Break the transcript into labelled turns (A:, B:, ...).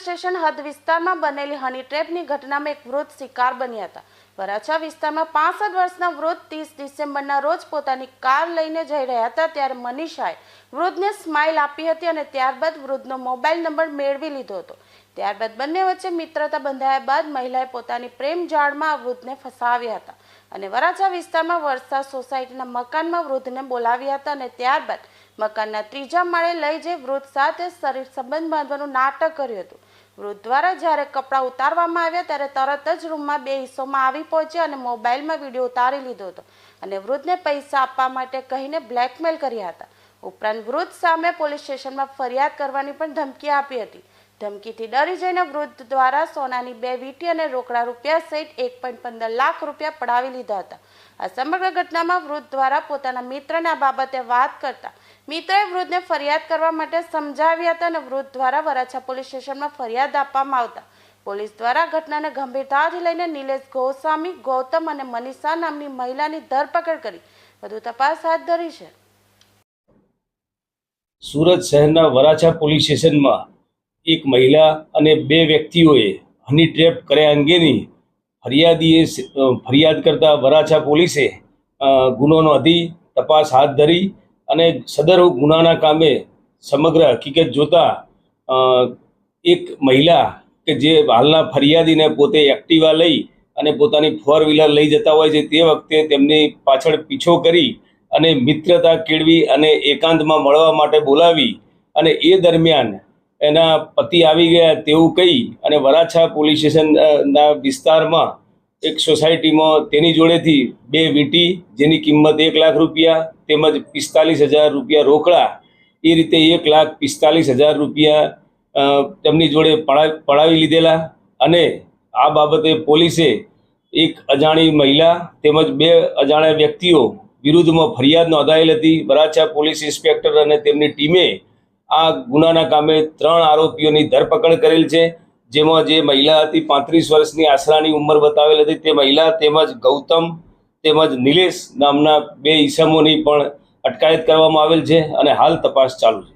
A: Station હદ વિસ્તારમાં બનેલી હની ટ્રેપની ઘટનામાં એક વૃદ્ધ શિકાર બન્યા હતા. વરાછા વિસ્તારમાં પાસઠ વર્ષના વૃદ્ધ ત્રીસ ડિસેમ્બરના રોજ પોતાની કાર લઈને જઈ રહ્યા હતા ત્યારે મનીષાએ વૃદ્ધને સ્માઇલ આપી હતી અને ત્યારબાદ વૃદ્ધનો મોબાઈલ નંબર મેળવી લીધો હતો. ત્યારબાદ બંને વચ્ચે મિત્રતા બંધાયા બાદ મહિલાએ પોતાની પ્રેમ જાળમાં આ વૃદ્ધને ફસાવ્યા હતા અને વરાછા વિસ્તારમાં વરસાદ સોસાયટીના મકાનમાં વૃદ્ધને બોલાવ્યા હતા અને ત્યારબાદ મકાનના ત્રીજા માળે લઈ જઈ વૃદ્ધ સાથે શરીર સંબંધ બાંધવાનું નાટક કર્યું હતું. વૃદ્ધ દ્વારા જ્યારે કપડાં ઉતારવામાં આવ્યા ત્યારે તરત જ રૂમમાં બે હિસ્સોમાં આવી પહોંચ્યા અને મોબાઈલમાં વીડિયો ઉતારી લીધો હતો. અને વૃદ્ધને પૈસા આપવા માટે કહીને બ્લેકમેલ કર્યા હતા. ઉપરાંત વૃદ્ધ સામે પોલીસ સ્ટેશનમાં ફરિયાદ કરવાની પણ ધમકી આપી હતી. ધમકીથી ડરી જઈને વૃદ્ધ દ્વારા સોનાની બે વીટી અને રોકડા રૂપિયા સહિત એક પોઈન્ટ પંદર લાખ રૂપિયા પડાવી લીધા હતા. આ સમગ્ર ઘટનામાં વૃદ્ધ દ્વારા પોતાના મિત્રને બાબતે વાત કરતા મિત્રએ વૃદ્ધને ફરિયાદ કરવા માટે સમજાવ્યા હતા અને વૃદ્ધ દ્વારા વરાછા પોલીસ સ્ટેશનમાં ફરિયાદ આપવામાં આવતા. પોલીસ દ્વારા ઘટનાને ગંભીરતાથી લઈને નિલેશ ગોસ્વામી, ગૌતમ અને મનીષા નામની મહિલાની ધરપકડ કરી. વધુ તપાસ હાથ ધરી છે.
B: સુરત શહેરના વરાછા પોલીસ સ્ટેશનમાં એક મહિલા અને બે વ્યક્તિઓએ હની ટ્રેપ કર્યા અંગેની ફરિયાદીએ ફરિયાદ કરતા વરાછા પોલીસે ગુનો નોંધી તપાસ હાથ ધરી અને સદર ગુનાના કામે સમગ્ર હકીકત જોતા એક મહિલા કે જે હાલના ફરિયાદીને પોતે એક્ટિવા લઈ અને પોતાની ફોર વ્હીલર લઈ જતા હોય છે તે વખતે તેમની પાછળ પીછો કરી અને મિત્રતા કેળવી અને એકાંતમાં મળવા માટે બોલાવી અને એ દરમિયાન એના પતિ આવી ગયા તેવું કહી અને વરાછા પોલીસ સ્ટેશનના વિસ્તારમાં એક સોસાયટીમાં તેની જોડેથી બે વીંટી, જેની કિંમત એક લાખ રૂપિયા તેમજ પિસ્તાલીસ હજાર રૂપિયા રોકડા, એ રીતે એક લાખ પિસ્તાલીસ હજાર રૂપિયા તેમની જોડે પડા પડાવી લીધેલા અને આ બાબતે પોલીસે એક અજાણી મહિલા તેમજ બે અજાણ્યા વ્યક્તિઓ વિરુદ્ધમાં ફરિયાદ નોંધાયેલ હતી. વરાછા પોલીસ ઇન્સ્પેક્ટર અને તેમની ટીમે આ ગુનાના કામે ત્રણ આરોપીઓની ધરપકડ કરેલ છે. જેમાં જે મહિલા હતી પાંત્રીસ વર્ષની આશરાની ઉંમર બતાવેલ હતી. તે મહિલા તેમજ ગૌતમ તેમજ નિલેશ નામના બે ઈસમોની પણ અટકાયત કરવામાં આવેલ છે અને હાલ તપાસ ચાલુ છે.